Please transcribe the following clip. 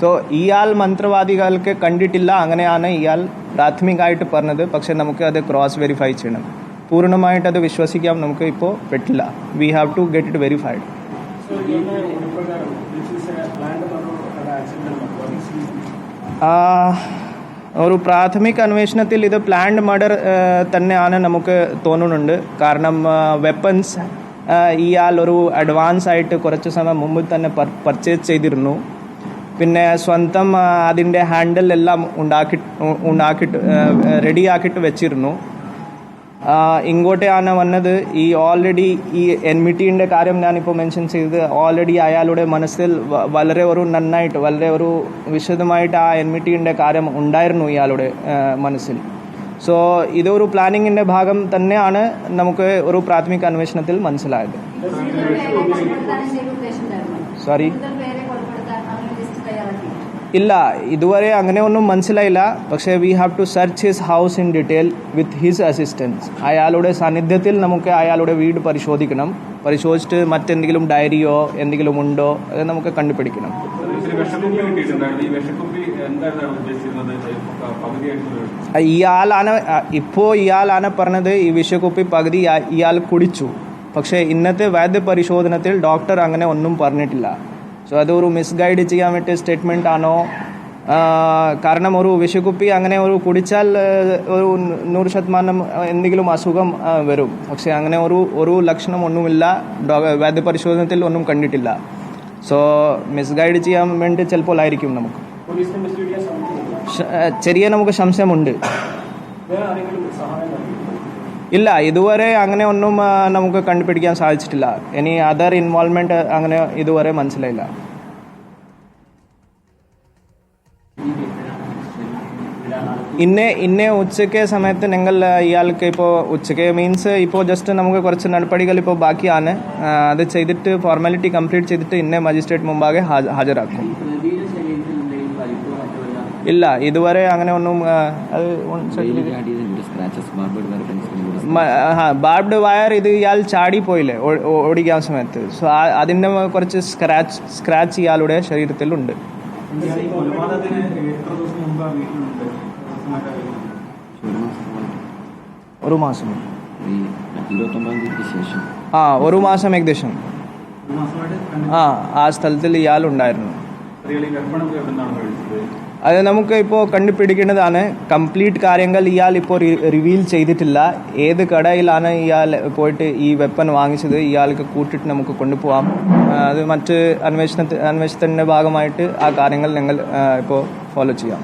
So ഇയാൾ മന്ത്രവാദികൾക്ക് കണ്ടിട്ടില്ല. അങ്ങനെയാണ് ഇയാൾ പ്രാഥമികമായിട്ട് പറഞ്ഞത്. പക്ഷെ നമുക്ക് അത് ക്രോസ് വെരിഫൈ ചെയ്യണം. പൂർണമായിട്ട് അത് വിശ്വസിക്കാൻ നമുക്ക് ഇപ്പോൾ പറ്റില്ല we have to get it verified ഒരു പ്രാഥമിക അന്വേഷണത്തിൽ ഇത് പ്ലാൻഡ് മർഡർ തന്നെയാണ് നമുക്ക് തോന്നുന്നുണ്ട്. കാരണം വെപ്പൺസ് ഇയാൾ ഒരു അഡ്വാൻസ് ആയിട്ട് കുറച്ച് സമയം മുമ്പ് തന്നെ പർച്ചേസ് ചെയ്തിരുന്നു. പിന്നെ സ്വന്തം അതിന്റെ ഹാൻഡിൽ എല്ലാം ഉണ്ടാക്കി ഉണ്ടാക്കിയിട്ട് റെഡിയാക്കിയിട്ട് വെച്ചിരുന്നു. ആ, ഇങ്ങോട്ടാണ് വന്നത്. ഈ ഓൾറെഡി ഈ എൻമിറ്റീന്റെ കാര്യം ഞാനിപ്പോൾ മെൻഷൻ ചെയ്ത് ഓൾറെഡി അയാളുടെ മനസ്സിൽ വളരെ ഒരു നന്നായിട്ട് വളരെ ഒരു വിശദമായിട്ട് ആ എൻമിറ്റീന്റെ കാര്യം ഉണ്ടായിരുന്നു ഇയാളുടെ മനസ്സിൽ. സോ ഇതൊരു പ്ലാനിങ്ങിന്റെ ഭാഗം തന്നെയാണ് നമുക്ക് ഒരു പ്രാഥമിക അന്വേഷണത്തിൽ മനസ്സിലായത്. സോറി ഇല്ല ഇതുവരെ അങ്ങനെ ഒന്നും മനസ്സിലായില്ല. പക്ഷേ we have to search his house in detail with his assistance അയാളുടെ സാന്നിധ്യത്തിൽ നമുക്ക് അയാളുടെ വീട് പരിശോധിക്കണം. പരിശോധിച്ചിട്ട് മറ്റെന്തെങ്കിലും ഡയറിയോ എന്തെങ്കിലും ഉണ്ടോ അത് നമുക്ക് കണ്ടുപിടിക്കണം. ഇയാളാണ് ഇപ്പോൾ ഇയാളാണ് പറഞ്ഞത് ഈ വിഷക്കുപ്പി പകുതി ഇയാ- ഇയാൾ കുടിച്ചു. പക്ഷേ ഇന്നത്തെ വൈദ്യ പരിശോധനത്തിൽ ഡോക്ടർ അങ്ങനെ ഒന്നും പറഞ്ഞിട്ടില്ല. സോ അതൊരു മിസ്ഗൈഡ് ചെയ്യാൻ വേണ്ടി സ്റ്റേറ്റ്മെന്റ് ആണോ? കാരണം ഒരു വിഷുക്കുപ്പി അങ്ങനെ ഒരു കുടിച്ചാൽ ഒരു നൂറ് ശതമാനം എന്തെങ്കിലും അസുഖം വരും. പക്ഷേ അങ്ങനെ ഒരു ഒരു ലക്ഷണം ഒന്നുമില്ല. ഡോ- വൈദ്യ പരിശോധനത്തിൽ ഒന്നും കണ്ടിട്ടില്ല. സോ മിസ്ഗൈഡ് ചെയ്യാൻ വേണ്ടി ചിലപ്പോൾ ആയിരിക്കും നമുക്ക്. ചെറിയ നമുക്ക് സംശയമുണ്ട്. ഇല്ല ഇതുവരെ അങ്ങനെ ഒന്നും നമുക്ക് കണ്ടുപിടിക്കാൻ സാധിച്ചിട്ടില്ല. ഇനി അതർ ഇൻവോൾവ്മെന്റ് അങ്ങനെ ഇതുവരെ മനസ്സിലായില്ല. ഇന്നെ ഇന്നെ ഉച്ചയ്ക്ക് സമയത്ത് നിങ്ങൾ ഇയാൾക്ക് ഇപ്പോൾ ഉച്ചയ്ക്ക് മീൻസ് ഇപ്പോൾ ജസ്റ്റ് നമുക്ക് കുറച്ച് നടപടികൾ ഇപ്പോൾ ബാക്കിയാണ്. അത് ചെയ്തിട്ട് ഫോർമാലിറ്റി കംപ്ലീറ്റ് ചെയ്തിട്ട് ഇന്നെ മജിസ്ട്രേറ്റ് മുമ്പാകെ ഹാജ- ഹാജരാക്കും. ഇല്ല ഇതുവരെ അങ്ങനെ ഒന്നും ബാർബേഡ് വയർ ഇത് ഇയാൾ ചാടിപ്പോയില്ലേ ഓടിക്കാൻ സമയത്ത്. സോ അതിന്റെ കുറച്ച് സ്ക്രാച്ച് സ്ക്രാച്ച് ഇയാളുടെ ശരീരത്തിൽ ഉണ്ട് ഒരു മാസം. ആ ഒരു മാസം ഏകദേശം. ആ ആ സ്ഥലത്തിൽ ഇയാൾ ഉണ്ടായിരുന്നു. അത് നമുക്ക് ഇപ്പോൾ കണ്ടുപിടിക്കേണ്ടതാണ്. കംപ്ലീറ്റ് കാര്യങ്ങൾ ഇയാൾ ഇപ്പോൾ റിവീൽ ചെയ്തിട്ടില്ല. ഏത് കടയിലാണ് ഇയാൾ പോയിട്ട് ഈ വെപ്പൺ വാങ്ങിച്ചത്? ഇയാൾക്ക് കൂട്ടിട്ട് നമുക്ക് കൊണ്ടുപോകാം അത് മറ്റ് അന്വേഷണ അന്വേഷണത്തിന്റെ ഭാഗമായിട്ട് ആ കാര്യങ്ങൾ ഞങ്ങൾ ഇപ്പോൾ ഫോളോ ചെയ്യാം.